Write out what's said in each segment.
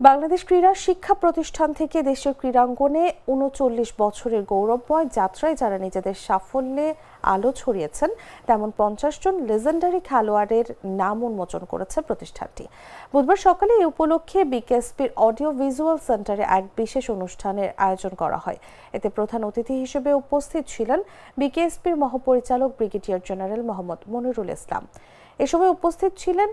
বাংলাদেশ ক্রীড়া শিক্ষা প্রতিষ্ঠান থেকে দেশের ক্রীড়াঙ্গনে উনচল্লিশ বছরের গৌরবময় যাত্রায় যারা নিজেদের সাফল্যে আলো ছড়িয়েছেন, তেমন পঞ্চাশ জন লেজেন্ডারি খেলোয়াড়ের নাম উন্মোচন করেছে প্রতিষ্ঠানটি। বুধবার সকালে এই উপলক্ষে বিকেএসপির অডিও ভিজুয়াল সেন্টারে এক বিশেষ অনুষ্ঠানের আয়োজন করা হয়। এতে প্রধান অতিথি হিসেবে উপস্থিত ছিলেন বিকেএসপির মহাপরিচালক ব্রিগেডিয়ার জেনারেল মোহাম্মদ মনিরুল ইসলাম। এ সময় উপস্থিত ছিলেন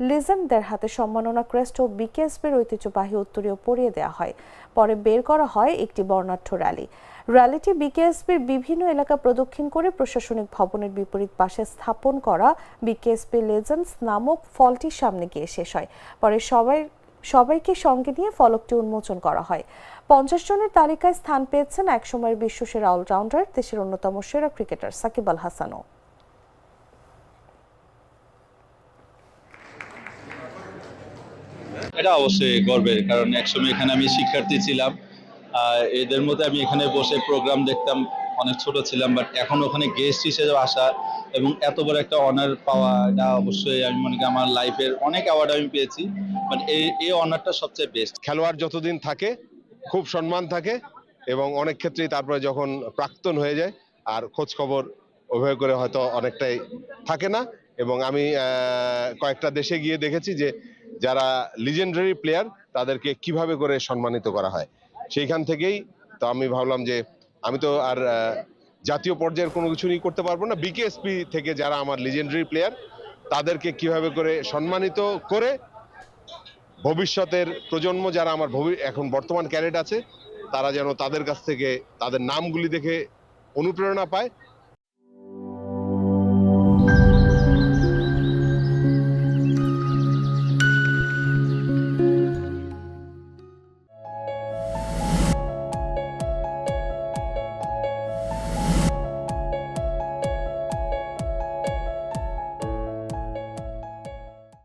লিজেন্ডদের হাতে সম্মাননা ক্রেস্ট ও বিকেএসপির ঐতিহ্যবাহী উত্তরীয় পরিয়ে দেওয়া হয়। পরে বের করা হয় একটি বর্ণাঢ্য র্যালি। র্যালিটি বিকেএসপির বিভিন্ন এলাকা প্রদক্ষিণ করে প্রশাসনিক ভবনের বিপরীত পাশে স্থাপন করা বিকেএসপি লেজেন্ডস নামক ফলটির সামনে গিয়ে শেষ হয়। পরে সবাই, সবাইকে সঙ্গে নিয়ে ফলকটি উন্মোচন করা হয়। পঞ্চাশ জনের তালিকায় স্থান পেয়েছেন একসময়ের বিশ্বসেরা অলরাউন্ডার, দেশের অন্যতম সেরা ক্রিকেটার সাকিব আল হাসানও। এটা অবশ্যই গর্বের, কারণ একসময় এখানে আমি শিক্ষার্থী ছিলাম। এদের মধ্যে আমি এখানে বসে প্রোগ্রাম দেখতাম, অনেক ছোট ছিলাম বাট এখন ওখানে গেস্ট হিসেবে আসা এবং এত বড় একটা অনার পাওয়া, এটা অবশ্যই আমি মনে করি আমার লাইফের অনেক অ্যাওয়ার্ড আমি পেয়েছি বাট এই এই অনারটা সবচেয়ে বেস্ট খেলোয়াড় যতদিন থাকে, খুব সম্মান থাকে এবং অনেক ক্ষেত্রেই তারপরে যখন প্রাক্তন হয়ে যায়, আর খোঁজ খবর ওইভাবে করে হয়তো অনেকটাই থাকে না এবং আমি কয়েকটা দেশে গিয়ে দেখেছি যে যারা লিজেন্ডারি প্লেয়ার তাদেরকে কীভাবে করে সম্মানিত করা হয়। সেইখান থেকেই তো আমি ভাবলাম যে আমি তো আর জাতীয় পর্যায়ের কোনো কিছু নিয়ে করতে পারব না। বিকেএসপি থেকে যারা আমার লিজেন্ডারি প্লেয়ার তাদেরকে কীভাবে করে সম্মানিত করে ভবিষ্যতের প্রজন্ম যারা আমার ভবি- এখন বর্তমান ক্যারেট আছে, তারা যেন তাদের কাছ থেকে, তাদের নামগুলি দেখে অনুপ্রেরণা পায়